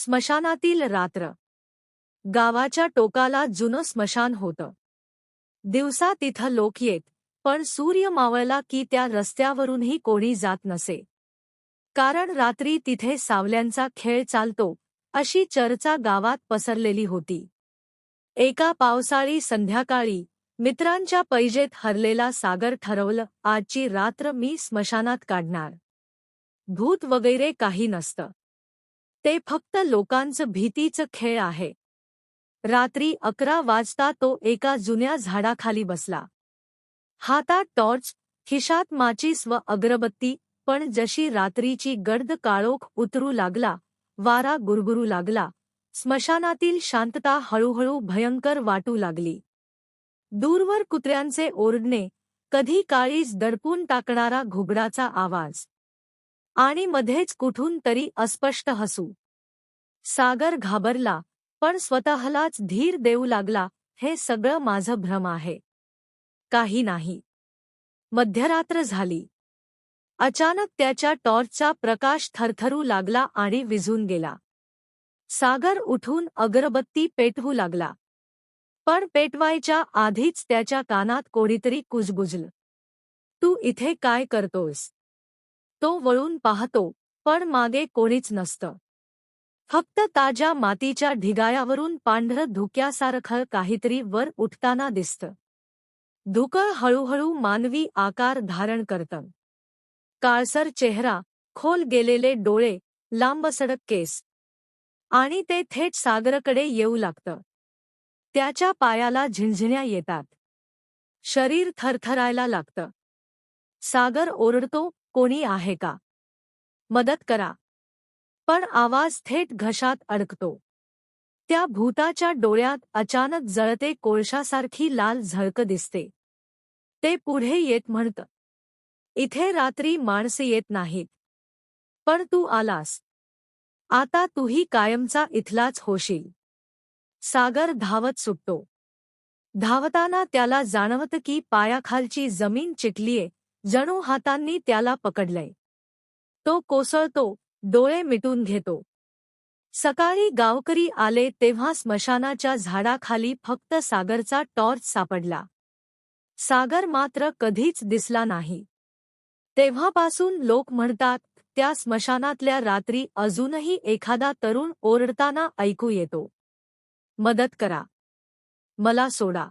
स्मशानातील रात्र. गावाच्या टोकाला जुनं स्मशान होतं. दिवसा तिथं लोक येत पण सूर्य मावळला की त्या रस्त्यावरूनही कोणी जात नसे. कारण रात्री तिथे सावल्यांचा खेळ चालतो अशी चर्चा गावात पसरलेली होती. एका पावसाळी संध्याकाळी मित्रांच्या पैजेत हरलेला सागर ठरवलं आजची रात्र मी स्मशानात काढणार. भूत वगैरे काही नसतं. ते फक्त लोकांचं भीतीचं खेळ आहे. रात्री अकरा वाजता तो एका जुन्या झाडाखाली बसला. हातात टॉर्च खिशात माचीस व अगरबत्ती पण जशी रात्रीची गर्द काळोख उतरू लागला वारा गुरगुरू लागला स्मशानातील शांतता हळूहळू भयंकर वाटू लागली. दूरवर कुत्र्यांचे ओरडणे कधी काळीच दडपून टाकणारा घुबडाचा आवाज. आणि मध्येच कुठून तरी अस्पष्ट हसू. सागर घाबरला पण स्वतःलाच धीर देऊ लागला हे सगळं माझं भ्रम आहे. काही नाही. मध्यरात्र झाली. अचानक त्याच्या टॉर्चचा प्रकाश थरथरू लागला आणि विझून गेला. सागर उठून अगरबत्ती पेटवू लागला. पण पेटवायच्या आधीच त्याच्या कानात कोणीतरी कुजबुजलं. तू इथे काय करतोस तो वळून पाहतो पण मागे कोणीच नसतं. फक्त ताज्या मातीच्या ढिगायावरून पांढरं धुक्यासारखं काहीतरी वर उठताना दिसतं. धुकळ हळूहळू मानवी आकार धारण करतं. काळसर चेहरा खोल गेलेले डोळे लांबसडक केस. आणि ते थेट सागरकडे येऊ लागतं. त्याच्या पायाला झिंझिण्या येतात. शरीर थरथरायला लागतं. सागर ओरडतो कोणी आहे का? मदत करा. पण आवाज थेट घशात अडकतो. त्या भूताच्या डोळ्यात अचानक जळते कोळशासारखी लाल झळक दिसते. ते पुढे येत म्हणतं इथे रात्री माणसे येत नाहीत. पण तू आलास. आता तूही कायमचा इथलाच होशील. सागर धावत सुटतो. धावताना त्याला जाणवतं की पायाखालची जमीन चिटलीये. जणू हातांनी त्याला पकडलंय. तो कोसळतो डोळे मिटून घेतो. सकाळी गावकरी आले तेव्हा स्मशानाच्या झाडाखाली फक्त सागरचा टॉर्च सापडला. सागर मात्र कधीच दिसला नाही. तेव्हापासून लोक म्हणतात त्या स्मशानातल्या रात्री अजूनही एखादा तरुण ओरडताना ऐकू येतो. मदत करा. मला सोडा.